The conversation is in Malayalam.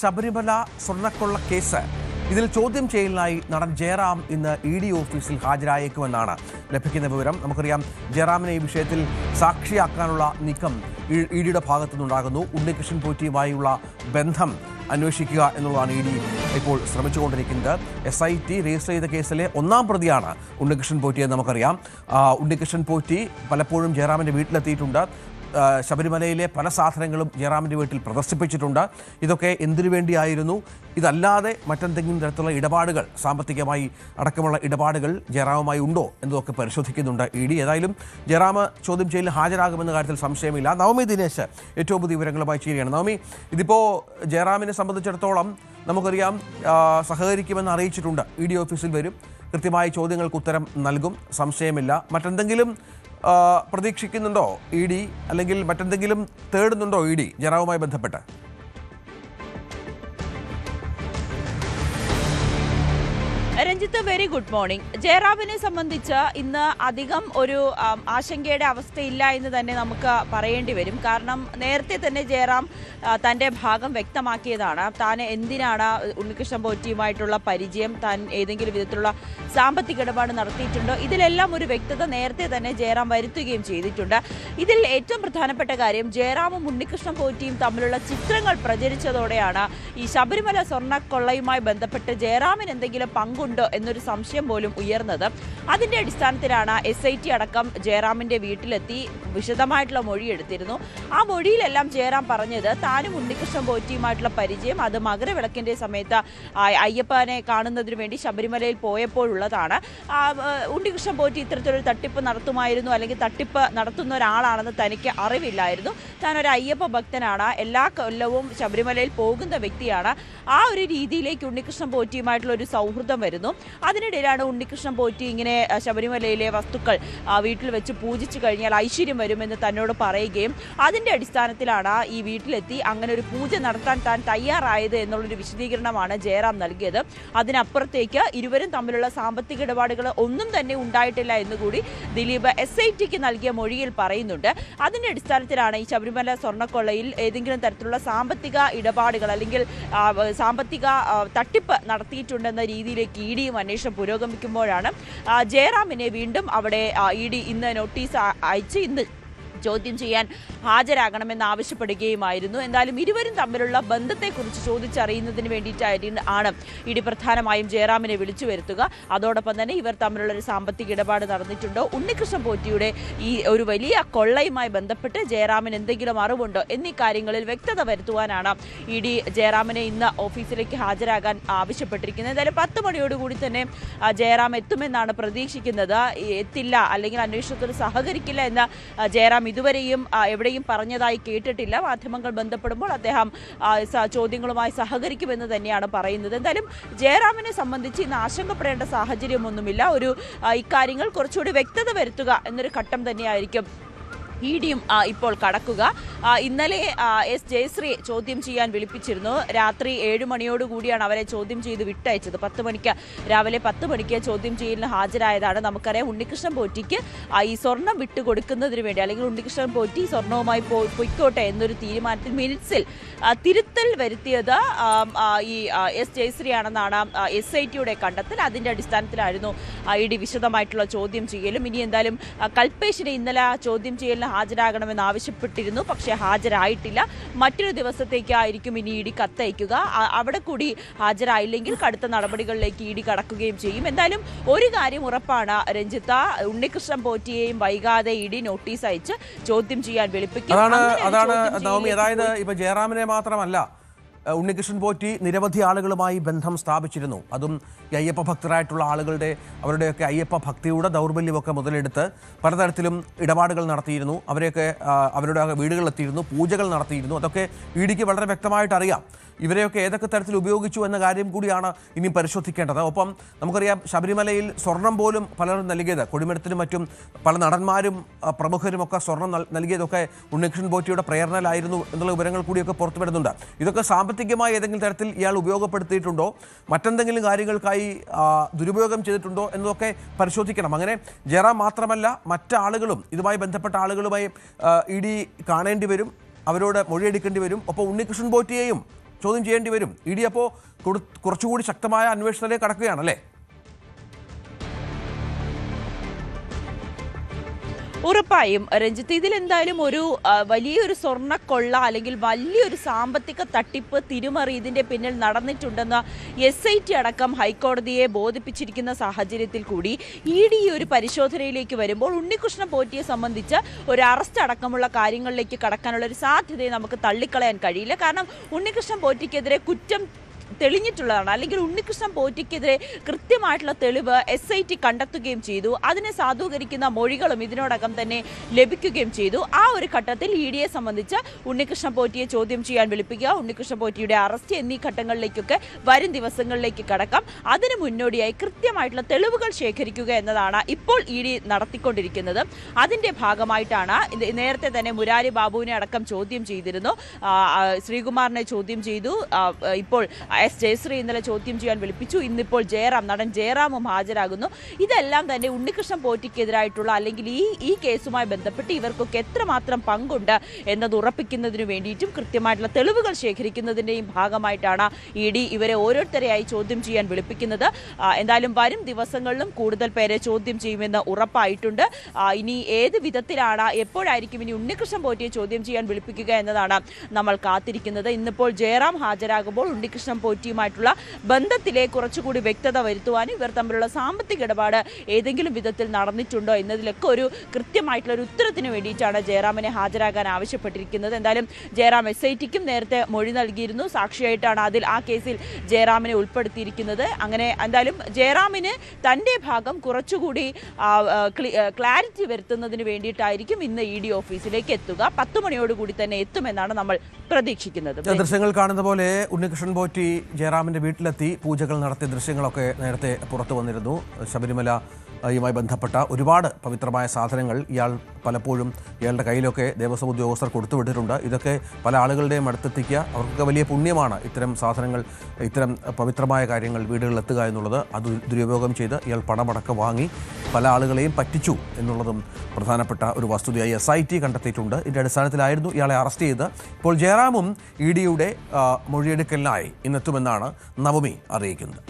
ശബരിമല സ്വർണക്കൊള്ള കേസ്. ഇതിൽ ചോദ്യം ചെയ്യലിനായി നടൻ ജയറാം ഇന്ന് ഇ ഡി ഓഫീസിൽ ഹാജരായേക്കുമെന്നാണ് ലഭിക്കുന്ന വിവരം. നമുക്കറിയാം ജയറാമിനെ ഈ വിഷയത്തിൽ സാക്ഷിയാക്കാനുള്ള നീക്കം ഇ ഡിയുടെ ഭാഗത്തു നിന്നുണ്ടാകുന്നു. ഉണ്ണികൃഷ്ണൻ പോറ്റിയുമായുള്ള ബന്ധം അന്വേഷിക്കുക എന്നുള്ളതാണ് ഇ ഡി ഇപ്പോൾ ശ്രമിച്ചുകൊണ്ടിരിക്കുന്നത്. എസ് ഐ ടി രജിസ്റ്റർ ചെയ്ത കേസിലെ ഒന്നാം പ്രതിയാണ് ഉണ്ണികൃഷ്ണൻ പോറ്റി എന്ന് നമുക്കറിയാം. ഉണ്ണികൃഷ്ണൻ പോറ്റി പലപ്പോഴും ജയറാമിന്റെ വീട്ടിലെത്തിയിട്ടുണ്ട്. ശബരിമലയിലെ പല സാധനങ്ങളും ജയറാമിന്റെ വീട്ടിൽ പ്രദർശിപ്പിച്ചിട്ടുണ്ട്. ഇതൊക്കെ എന്തിനു വേണ്ടിയായിരുന്നു? ഇതല്ലാതെ മറ്റെന്തെങ്കിലും തരത്തിലുള്ള ഇടപാടുകൾ സാമ്പത്തികമായി അടക്കമുള്ള ഇടപാടുകൾ ജയറാമുമായി ഉണ്ടോ എന്നതൊക്കെ പരിശോധിക്കുന്നുണ്ട് ഇ ഡി. ഏതായാലും ജയറാം ചോദ്യം ചെയ്യലിൽ ഹാജരാകുമെന്ന കാര്യത്തിൽ സംശയമില്ല. നവമി ദിനേശ് ഏറ്റവും പുതിയ വിവരങ്ങളുമായി ചെയ്യുകയാണ് നവമി ഇതിപ്പോൾ ജയറാമിനെ സംബന്ധിച്ചിടത്തോളം നമുക്കറിയാം സഹകരിക്കുമെന്ന് അറിയിച്ചിട്ടുണ്ട്. ഇ ഡി ഓഫീസിൽ വരും. കൃത്യമായ ചോദ്യങ്ങൾക്ക് ഉത്തരം നൽകും. സംശയമില്ല. മറ്റെന്തെങ്കിലും പ്രതീക്ഷിക്കുന്നുണ്ടോ ഇ ഡി? അല്ലെങ്കിൽ മറ്റെന്തെങ്കിലും തേടുന്നുണ്ടോ ഇ ഡി? ജറാവുമായി ബന്ധപ്പെട്ട്. രഞ്ജിത്ത് വെരി ഗുഡ് മോർണിംഗ് ജയറാമിനെ സംബന്ധിച്ച് ഇന്ന് അധികം ഒരു ആശങ്കയുടെ അവസ്ഥയില്ല എന്ന് തന്നെ നമുക്ക് പറയേണ്ടി വരും. കാരണം നേരത്തെ തന്നെ ജയറാം തന്റെ ഭാഗം വ്യക്തമാക്കിയതാണ്. താൻ എന്തിനാണ് ഉണ്ണികൃഷ്ണൻ പോറ്റിയുമായിട്ടുള്ള പരിചയം താൻ ഏതെങ്കിലും വിധത്തിലുള്ള സാമ്പത്തിക ഇടപാട് നടത്തിയിട്ടുണ്ടോ? ഇതിലെല്ലാം ഒരു വ്യക്തത നേരത്തെ തന്നെ ജയറാം വരുത്തുകയും ചെയ്തിട്ടുണ്ട്. ഇതിൽ ഏറ്റവും പ്രധാനപ്പെട്ട കാര്യം ജയറാമും ഉണ്ണികൃഷ്ണൻ പോറ്റിയും തമ്മിലുള്ള ചിത്രങ്ങൾ പ്രചരിച്ചതോടെയാണ് ഈ ശബരിമല സ്വർണക്കൊള്ളയുമായി ബന്ധപ്പെട്ട് ജയറാമിന് എന്തെങ്കിലും പങ്കുണ്ടോ എന്നൊരു സംശയം പോലും ഉയർന്നത്. അതിന്റെ അടിസ്ഥാനത്തിലാണ് എസ് ഐ ടി അടക്കം ജയറാമിന്റെ വീട്ടിലെത്തി വിശദമായിട്ടുള്ള മൊഴി എടുത്തിരുന്നു. ആ മൊഴിയിലെല്ലാം ജയറാം പറഞ്ഞത് താനും ഉണ്ണികൃഷ്ണൻ പോറ്റിയുമായിട്ടുള്ള പരിചയം അത് മകരവിളക്കിന്റെ സമയത്ത് അയ്യപ്പനെ കാണുന്നതിനു വേണ്ടി ശബരിമലയിൽ പോയപ്പോഴുള്ളതാണ്. ഉണ്ണികൃഷ്ണൻ പോറ്റി ഇത്തരത്തിലൊരു തട്ടിപ്പ് നടത്തുമായിരുന്നു അല്ലെങ്കിൽ തട്ടിപ്പ് നടത്തുന്ന ഒരാളാണെന്ന് തനിക്ക് അറിവില്ലായിരുന്നു. താൻ ഒരു അയ്യപ്പ ഭക്തനാണ്. എല്ലാ കൊല്ലവും ശബരിമലയിൽ പോകുന്ന വ്യക്തിയാണ്. ആ ഒരു രീതിയിലേക്ക് ഉണ്ണികൃഷ്ണൻ പോറ്റിയുമായിട്ടുള്ള ഒരു സൗഹൃദം വരുന്നു. അതിനിടയിലാണ് ഉണ്ണികൃഷ്ണൻ പോറ്റി ഇങ്ങനെ ശബരിമലയിലെ വസ്തുക്കൾ വീട്ടിൽ വെച്ച് പൂജിച്ചു കഴിഞ്ഞാൽ ഐശ്വര്യം വരുമെന്ന് തന്നോട് പറയുകയും അതിന്റെ അടിസ്ഥാനത്തിലാണ് ഈ വീട്ടിലെത്തി അങ്ങനെ ഒരു പൂജ നടത്താൻ താൻ തയ്യാറായത് എന്നുള്ളൊരു വിശദീകരണമാണ് ജയറാം നൽകിയത്. അതിനപ്പുറത്തേക്ക് ഇരുവരും തമ്മിലുള്ള സാമ്പത്തിക ഇടപാടുകൾ ഒന്നും തന്നെ ഉണ്ടായിട്ടില്ല എന്നുകൂടി ദിലീപ് എസ് ഐ ടിക്ക് നൽകിയ മൊഴിയിൽ പറയുന്നുണ്ട്. അതിന്റെ അടിസ്ഥാനത്തിലാണ് ഈ ശബരിമല സ്വർണക്കൊള്ളയിൽ ഏതെങ്കിലും തരത്തിലുള്ള സാമ്പത്തിക ഇടപാടുകൾ അല്ലെങ്കിൽ സാമ്പത്തിക തട്ടിപ്പ് നടത്തിയിട്ടുണ്ടെന്ന രീതിയിലേക്ക് ഇ ഡിയും അന്വേഷണം പുരോഗമിക്കുമ്പോഴാണ് ജയറാമിനെ വീണ്ടും അവിടെ ഇ ഡി ഇന്ന് നോട്ടീസ് അയച്ച് ഇന്ന് ചോദ്യം ചെയ്യാൻ ഹാജരാകണമെന്ന് ആവശ്യപ്പെടുകയുമായിരുന്നു. എന്തായാലും ഇരുവരും തമ്മിലുള്ള ബന്ധത്തെക്കുറിച്ച് ചോദിച്ചറിയുന്നതിന് വേണ്ടിയിട്ടായിരുന്നു ആണ് ഇടി പ്രധാനമായും ജയറാമിനെ വിളിച്ചു വരുത്തുക. അതോടൊപ്പം തന്നെ ഇവർ തമ്മിലുള്ള ഒരു സാമ്പത്തിക ഇടപാട് നടന്നിട്ടുണ്ടോ? ഉണ്ണികൃഷ്ണൻ പോറ്റിയുടെ ഈ ഒരു വലിയ കൊള്ളയുമായി ബന്ധപ്പെട്ട് ജയറാമിന് എന്തെങ്കിലും അറിവുണ്ടോ? എന്നീ കാര്യങ്ങളിൽ വ്യക്തത വരുത്തുവാനാണ് ഇ ഡി ജയറാമിനെ ഇന്ന് ഓഫീസിലേക്ക് ഹാജരാകാൻ ആവശ്യപ്പെട്ടിരിക്കുന്നത്. എന്തായാലും പത്ത് മണിയോടുകൂടി തന്നെ ജയറാം എത്തുമെന്നാണ് പ്രതീക്ഷിക്കുന്നത്. എത്തില്ല അല്ലെങ്കിൽ അന്വേഷണത്തിൽ സഹകരിക്കില്ല എന്ന് ജയറാം ഇതുവരെയും ആ, എവിടെയും പറഞ്ഞതായി കേട്ടിട്ടില്ല. മാധ്യമങ്ങൾ ബന്ധപ്പെടുമ്പോൾ അദ്ദേഹം ചോദ്യങ്ങളുമായി സഹകരിക്കുമെന്ന് തന്നെയാണ് പറയുന്നത്. എന്തായാലും ജയറാമിനെ സംബന്ധിച്ച് ഇന്ന് ആശങ്കപ്പെടേണ്ട സാഹചര്യമൊന്നുമില്ല. ഒരു ഇക്കാര്യങ്ങൾ കുറച്ചുകൂടി വ്യക്തത വരുത്തുക എന്നൊരു ഘട്ടം തന്നെയായിരിക്കും ഇ ഡിയും ആ, ഇപ്പോൾ കടക്കുക. ഇന്നലെ എസ് ജയശ്രീ ചോദ്യം ചെയ്യാൻ വിളിപ്പിച്ചിരുന്നു. രാത്രി ഏഴ് മണിയോടുകൂടിയാണ് അവരെ ചോദ്യം ചെയ്ത് വിട്ടയച്ചത്. പത്ത് മണിക്ക് രാവിലെ പത്ത് മണിക്ക് ചോദ്യം ചെയ്യലിന് ഹാജരായതാണ് നമുക്കറിയാം. ഉണ്ണികൃഷ്ണൻ പോറ്റിക്ക് ഈ സ്വർണം വിട്ടുകൊടുക്കുന്നതിന് വേണ്ടി അല്ലെങ്കിൽ ഉണ്ണികൃഷ്ണൻ പോറ്റി സ്വർണവുമായി പൊയ്ക്കോട്ടെ എന്നൊരു തീരുമാനത്തിൽ മിനിറ്റ്സിൽ തിരുത്തൽ വരുത്തിയത് ഈ എസ് ജയശ്രീ ആണെന്നാണ് എസ് ഐ ടിയുടെ കണ്ടെത്തൽ. അതിന്റെ അടിസ്ഥാനത്തിലായിരുന്നു ഇ ഡി വിശദമായിട്ടുള്ള ചോദ്യം ചെയ്യലും. ഇനി എന്തായാലും കൽപ്പേശിനെ ഇന്നലെ ചോദ്യം ചെയ്യലിന് ഹാജരാകണമെന്ന് ആവശ്യപ്പെട്ടിരുന്നു. പക്ഷേ ഹാജരായിട്ടില്ല. മറ്റൊരു ദിവസത്തേക്കായിരിക്കും ഇനി ഇ ഡി കത്തയക്കുക. അവിടെ കൂടി ഹാജരായില്ലെങ്കിൽ കടുത്ത നടപടികളിലേക്ക് ഇ ഡി കടക്കുകയും ചെയ്യും. എന്തായാലും ഒരു കാര്യം ഉറപ്പാണ്. രഞ്ജിത്ത ഉണ്ണികൃഷ്ണൻ പോറ്റിയെയും വൈകാതെ ഇ ഡി നോട്ടീസ് അയച്ച് ചോദ്യം ചെയ്യാൻ വിളിപ്പിക്കും. അതാണ് അതാണ് നവമി. അതായത് ഇപ്പൊ ജയറാമിനെ മാത്രമല്ല ഉണ്ണികൃഷ്ണൻ പോറ്റി നിരവധി ആളുകളുമായി ബന്ധം സ്ഥാപിച്ചിരുന്നു. അതും അയ്യപ്പ ഭക്തരായിട്ടുള്ള ആളുകളുടെ അവരുടെയൊക്കെ അയ്യപ്പ ഭക്തിയുടെ ദൗർബല്യമൊക്കെ മുതലെടുത്ത് പലതരത്തിലും ഇടപാടുകൾ നടത്തിയിരുന്നു. അവരെയൊക്കെ അവരുടെ വീടുകളിലെത്തിയിരുന്നു പൂജകൾ നടത്തിയിരുന്നു. അതൊക്കെ ഇ ഡിക്ക് വളരെ വ്യക്തമായിട്ട് അറിയാം. ഇവരെയൊക്കെ ഏതൊക്കെ തരത്തിൽ ഉപയോഗിച്ചു എന്ന കാര്യം കൂടിയാണ് ഇനി പരിശോധിക്കേണ്ടത്. ഒപ്പം നമുക്കറിയാം ശബരിമലയിൽ സ്വർണം പോലും പലരും നൽകിയത് കൊടിമരത്തിനും മറ്റും പല നടന്മാരും പ്രമുഖരും ഒക്കെ സ്വർണം നൽ- നൽകിയതൊക്കെ ഉണ്ണികൃഷ്ണൻ പോറ്റിയുടെ പ്രേരണയിലായിരുന്നു എന്നുള്ള വിവരങ്ങൾ കൂടിയൊക്കെ പുറത്തു വരുന്നുണ്ട് ഇതൊക്കെ സാമ്പത്തികമായി ഏതെങ്കിലും തരത്തിൽ ഇയാൾ ഉപയോഗപ്പെടുത്തിയിട്ടുണ്ടോ? മറ്റെന്തെങ്കിലും കാര്യങ്ങൾക്കായി ദുരുപയോഗം ചെയ്തിട്ടുണ്ടോ എന്നതൊക്കെ പരിശോധിക്കണം. അങ്ങനെ ജയറാം മാത്രമല്ല മറ്റാളുകളും ഇതുമായി ബന്ധപ്പെട്ട ആളുകളുമായി ഇ ഡി കാണേണ്ടി വരും അവരോട് മൊഴിയെടുക്കേണ്ടി വരും. ഒപ്പം ഉണ്ണികൃഷ്ണൻ ബോറ്റിയെയും ചോദ്യം ചെയ്യേണ്ടി വരും. ഇ ഡി അപ്പോൾ കുറച്ചുകൂടി ശക്തമായ അന്വേഷണത്തിലേക്ക് കടക്കുകയാണല്ലേ? ഉറപ്പായും രഞ്ജിത്ത് ഇതിൽ എന്തായാലും ഒരു വലിയൊരു സ്വർണക്കൊള്ള അല്ലെങ്കിൽ വലിയൊരു സാമ്പത്തിക തട്ടിപ്പ് തിരുമറി ഇതിന്റെ പിന്നിൽ നടന്നിട്ടുണ്ടെന്ന് എസ് ഐ ടി അടക്കം ഹൈക്കോടതിയെ ബോധിപ്പിച്ചിരിക്കുന്ന സാഹചര്യത്തിൽ കൂടി ഇ ഡി ഒരു പരിശോധനയിലേക്ക് വരുമ്പോൾ ഉണ്ണികൃഷ്ണ പോറ്റിയെ സംബന്ധിച്ച് ഒരു അറസ്റ്റ് അടക്കമുള്ള കാര്യങ്ങളിലേക്ക് കടക്കാനുള്ള ഒരു സാധ്യതയെ നമുക്ക് തള്ളിക്കളയാൻ കഴിയില്ല. കാരണം ഉണ്ണികൃഷ്ണൻ പോറ്റിക്കെതിരെ കുറ്റം തെളിഞ്ഞിട്ടുള്ളതാണ്. അല്ലെങ്കിൽ ഉണ്ണികൃഷ്ണൻ പോറ്റിക്കെതിരെ കൃത്യമായിട്ടുള്ള തെളിവ് എസ് ഐ ടി കണ്ടെത്തുകയും ചെയ്തു. അതിനെ സാധൂകരിക്കുന്ന മൊഴികളും ഇതിനോടകം തന്നെ ലഭിക്കുകയും ചെയ്തു. ആ ഒരു ഘട്ടത്തിൽ ഇ ഡിയെ സംബന്ധിച്ച് ഉണ്ണികൃഷ്ണൻ പോറ്റിയെ ചോദ്യം ചെയ്യാൻ വിളിപ്പിക്കുക. ഉണ്ണികൃഷ്ണൻ പോറ്റിയുടെ അറസ്റ്റ് എന്നീ ഘട്ടങ്ങളിലേക്കൊക്കെ വരും ദിവസങ്ങളിലേക്ക് കടക്കാം. അതിന് മുന്നോടിയായി കൃത്യമായിട്ടുള്ള തെളിവുകൾ ശേഖരിക്കുക എന്നതാണ് ഇപ്പോൾ ഇ ഡി നടത്തിക്കൊണ്ടിരിക്കുന്നത്. അതിന്റെ ഭാഗമായിട്ടാണ് നേരത്തെ തന്നെ മുരാരി ബാബുവിനെ അടക്കം ചോദ്യം ചെയ്തിരുന്നു. ശ്രീകുമാറിനെ ചോദ്യം ചെയ്തു. ഇപ്പോൾ എസ് ജയശ്രീ ഇന്നലെ ചോദ്യം ചെയ്യാൻ വിളിപ്പിച്ചു. ഇന്നിപ്പോൾ ജയറാം നടൻ ജയറാമും ഹാജരാകുന്നു. ഇതെല്ലാം തന്നെ ഉണ്ണികൃഷ്ണൻ പോറ്റിക്കെതിരായിട്ടുള്ള അല്ലെങ്കിൽ ഈ ഈ കേസുമായി ബന്ധപ്പെട്ട് ഇവർക്കൊക്കെ എത്രമാത്രം പങ്കുണ്ട് എന്നത് ഉറപ്പിക്കുന്നതിന് വേണ്ടിയിട്ടും കൃത്യമായിട്ടുള്ള തെളിവുകൾ ശേഖരിക്കുന്നതിന്റെയും ഭാഗമായിട്ടാണ് ഇ ഡി ഇവരെ ഓരോരുത്തരെയായി ചോദ്യം ചെയ്യാൻ വിളിപ്പിക്കുന്നത്. എന്തായാലും വരും ദിവസങ്ങളിലും കൂടുതൽ പേരെ ചോദ്യം ചെയ്യുമെന്ന് ഉറപ്പായിട്ടുണ്ട്. ഇനി ഏത് വിധത്തിലാണ് എപ്പോഴായിരിക്കും ഇനി ഉണ്ണികൃഷ്ണൻ പോറ്റിയെ ചോദ്യം ചെയ്യാൻ വിളിപ്പിക്കുക എന്നതാണ് നമ്മൾ കാത്തിരിക്കുന്നത്. ഇന്നിപ്പോൾ ജയറാം ഹാജരാകുമ്പോൾ ഉണ്ണികൃഷ്ണൻ പോറ്റിയുമായിട്ടുള്ള ബന്ധത്തിലെ കുറച്ചുകൂടി വ്യക്തത വരുത്തുവാനും ഇവർ തമ്മിലുള്ള സാമ്പത്തിക ഇടപാട് ഏതെങ്കിലും വിധത്തിൽ നടന്നിട്ടുണ്ടോ എന്നതിലൊക്കെ ഒരു കൃത്യമായിട്ടുള്ള ഒരു ഉത്തരത്തിന് വേണ്ടിയിട്ടാണ് ജയറാമിനെ ഹാജരാകാൻ ആവശ്യപ്പെട്ടിരിക്കുന്നത്. എന്തായാലും ജയറാം എസ് ഐ ടിക്കും നേരത്തെ മൊഴി നൽകിയിരുന്നു. സാക്ഷിയായിട്ടാണ് അതിൽ ആ കേസിൽ ജയറാമിനെ ഉൾപ്പെടുത്തിയിരിക്കുന്നത്. അങ്ങനെ എന്തായാലും ജയറാമിന് തന്റെ ഭാഗം കുറച്ചുകൂടി ക്ലാരിറ്റി വരുത്തുന്നതിന് വേണ്ടിയിട്ടായിരിക്കും ഇന്ന് ഇ ഡി ഓഫീസിലേക്ക് എത്തുക. പത്ത് മണിയോടുകൂടി തന്നെ എത്തുമെന്നാണ് നമ്മൾ പ്രതീക്ഷിക്കുന്നത്. ദൃശ്യങ്ങൾ കാണുന്ന പോലെ ഉണ്ണികൃഷ്ണൻ പോറ്റി ജയറാമിന്റെ വീട്ടിലെത്തി പൂജകൾ നടത്തിയ ദൃശ്യങ്ങളൊക്കെ നേരത്തെ പുറത്തു വന്നിരുന്നു. ശബരിമല യുമായി ബന്ധപ്പെട്ട ഒരുപാട് പവിത്രമായ സാധനങ്ങൾ ഇയാൾ പലപ്പോഴും ഇയാളുടെ കയ്യിലൊക്കെ ദേവസ്വം ഉദ്യോഗസ്ഥർ കൊടുത്തുവിട്ടിട്ടുണ്ട് ഇതൊക്കെ പല ആളുകളുടെയും അടുത്തെത്തിക്കുക അവർക്കൊക്കെ വലിയ പുണ്യമാണ് ഇത്തരം സാധനങ്ങൾ ഇത്തരം പവിത്രമായ കാര്യങ്ങൾ വീടുകളിലെത്തുക എന്നുള്ളത്. അത് ദുരുപയോഗം ചെയ്ത് ഇയാൾ പണമടക്കം വാങ്ങി. പല ആളുകളെയും പറ്റിച്ചു എന്നുള്ളതും പ്രധാനപ്പെട്ട ഒരു വസ്തുതയായി എസ് ഐ ടി കണ്ടെത്തിയിട്ടുണ്ട്. ഇതിന്റെ അടിസ്ഥാനത്തിലായിരുന്നു ഇയാളെ അറസ്റ്റ് ചെയ്ത്. ഇപ്പോൾ ജയറാമും ഇ ഡിയുടെ മൊഴിയെടുക്കലിനായി ഇന്നെത്തുമെന്നാണ് നവമി അറിയിക്കുന്നത്.